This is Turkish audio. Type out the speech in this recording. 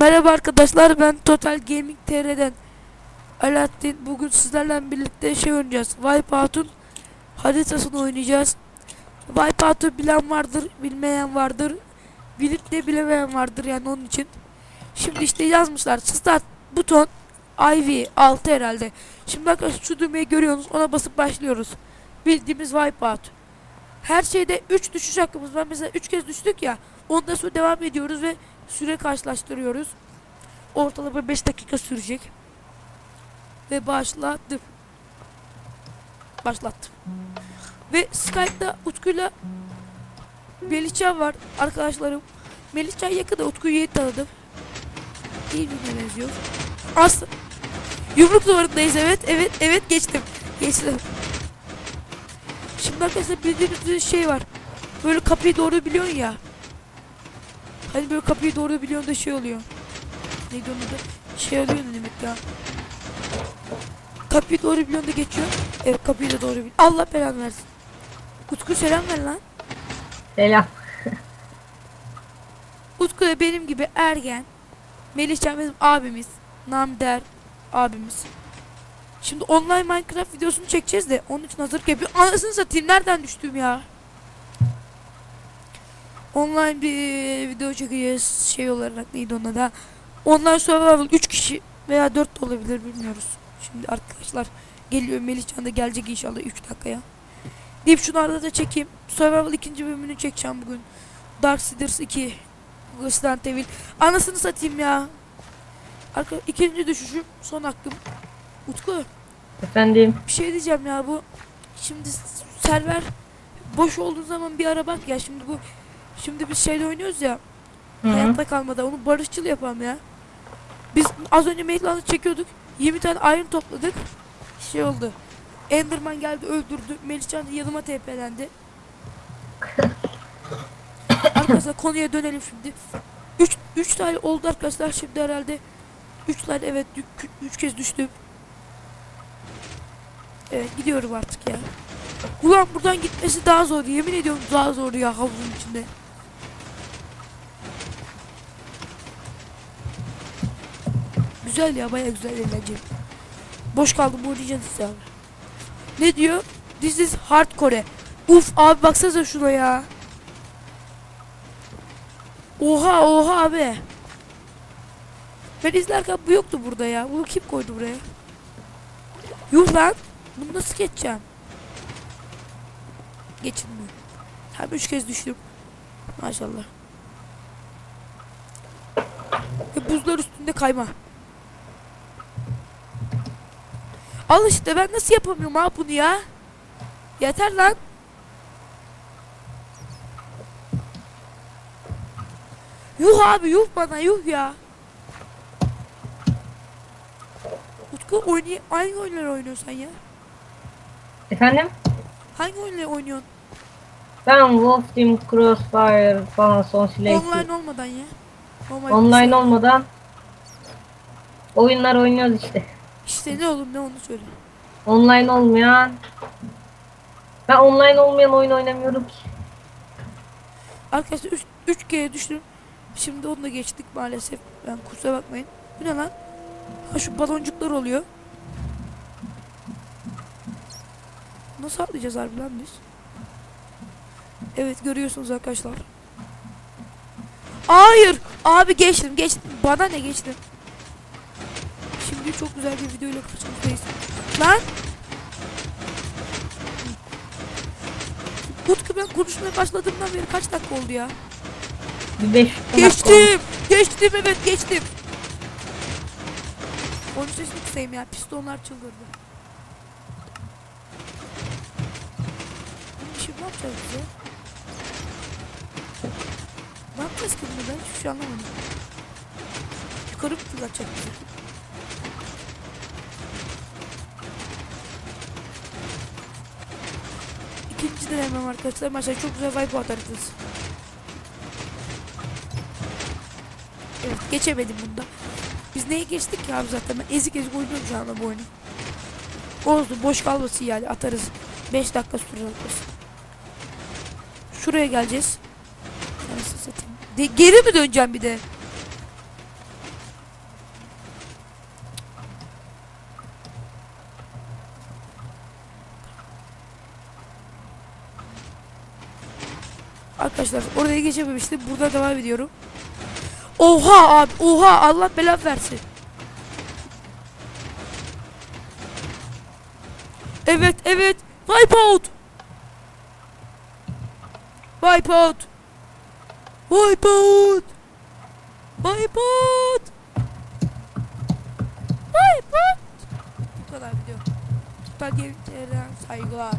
Merhaba arkadaşlar ben Total Gaming TR'den Alaaddin. Bugün sizlerle birlikte şey oynayacağız. Wipeout'un haritasını oynayacağız. Wipeout'u bilen vardır bilmeyen vardır. Bilip de bilemeyen vardır yani onun için. Şimdi işte yazmışlar start buton IV 6 herhalde. Şimdi arkadaşlar şu düğmeyi görüyorsunuz ona basıp başlıyoruz. Bildiğimiz Wipeout Her şeyde 3 düşüş hakkımız var. Mesela 3 kez düştük ya Ondan sonra devam ediyoruz ve süre karşılaştırıyoruz. Ortalama 5 dakika sürecek. Ve başlattım. Başlattım. Ve Skype'da Utku'yla Melihcan var arkadaşlarım. Melihcan yakında Utku'yu yeni tanıdım. İyi birine benziyor. Aslı. Yumruk duvarındayız evet evet evet geçtim. Geçtim. Şimdi arkadaşlar bildiğiniz şey var. Böyle kapıyı doğru biliyorsun ya. Hani böyle kapıyı doğru biliyorsun da şey oluyor. Neydi onun adı? Şey oluyor ne demek ya? Kapıyı doğru biliyorsun da geçiyor. Evet kapıyı da doğru bil. Allah belanı versin. Utku selam ver lan. Selam. Utku da benim gibi ergen. Melihcan bizim abimiz. Namder abimiz. Şimdi online Minecraft videosunu çekeceğiz de onun için hazırlık yapıyor. Anasını satayım nereden düştüm ya? Online bir e, video çekeceğiz şey olarak neydi ona da. Online survival 3 kişi veya 4 de olabilir bilmiyoruz. Şimdi arkadaşlar geliyor Melihcan da gelecek inşallah 3 dakikaya. Deyip şunu arada da çekeyim. Survival ikinci bölümünü çekeceğim bugün. Dark Siders 2 Resident Evil. Anasını satayım ya. Arka ikinci düşüşüm son hakkım. Utku Efendim. bir şey diyeceğim ya bu şimdi server boş olduğu zaman bir ara bak ya şimdi bu şimdi biz şeyde oynuyoruz ya Hı -hı. hayatta kalmadan onu barışçıl yapalım ya. Biz az önce Makeland'ı çekiyorduk. 20 tane iron topladık. Şey oldu. Enderman geldi öldürdü. Melihcan yanıma TP'lendi. arkadaşlar konuya dönelim şimdi. 3 3 tane oldu arkadaşlar şimdi herhalde 3 tane evet 3 kez düştüm. Evet gidiyorum artık ya. Ulan buradan gitmesi daha zor. Yemin ediyorum daha zor ya havuzun içinde. Güzel ya baya güzel eğlenceli. Boş kaldım oynayacağız işte abi. Ne diyor? This is hardcore. Uf abi baksanıza şuna ya. Oha oha abi. Ben izlerken bu yoktu burada ya. Bunu kim koydu buraya? Yuh lan. Bunu nasıl geçeceğim? Geçilmiyor. Hem üç kez düştüm. Maşallah. Ve buzlar üstünde kayma. Al işte ben nasıl yapamıyorum abi bunu ya? Yeter lan. Yuh abi yuh bana yuh ya. Utku oynay hangi oyunları oynuyorsun sen ya? Efendim? Hangi oyunları oynuyorsun? Ben Wolf Team Crossfire falan son silahı. Online olmadan ya. Normal Online olmadan oyunlar oynuyoruz işte. İşte ne olur ne onu söyle. Online olmayan ben online olmayan oyun oynamıyorum ki. Arkadaşlar 3 kere düştüm. Şimdi onu da geçtik maalesef. Ben kusura bakmayın. Bu ne lan? Ha şu baloncuklar oluyor. Nasıl atlayacağız harbiden biz? Evet görüyorsunuz arkadaşlar. Hayır! Abi geçtim geçtim. Bana ne geçtim? Şimdi çok güzel bir videoyla karşınızdayız. Lan! Utku ben konuşmaya başladığımdan beri kaç dakika oldu ya? Bir 5 Geçtim. Geçtim evet geçtim. Onun sesini kısayım ya. Pistonlar çıldırdı. Şimdi şimdi ne yapacağız bize? Ne yapacağız ki bunu ben hiçbir şey anlamadım. Yukarı mı fırlatacak bizi? Denemem arkadaşlar. Maşallah çok güzel vibe atarız. Evet geçemedim bunda. Biz neyi geçtik ki abi zaten ben ezik ezik oynuyorum şu bu oyunu. Oldu boş kalmasın yani atarız. 5 dakika sürer atarız. Şuraya geleceğiz. De, geri mi döneceğim bir de? Arkadaşlar oraya geçememiştim. Burada devam ediyorum. Oha abi oha Allah belanı versin. Evet evet Wipeout Wipeout Wipeout Wipeout Wipeout Bu kadar video. Gaming TR'den saygılar.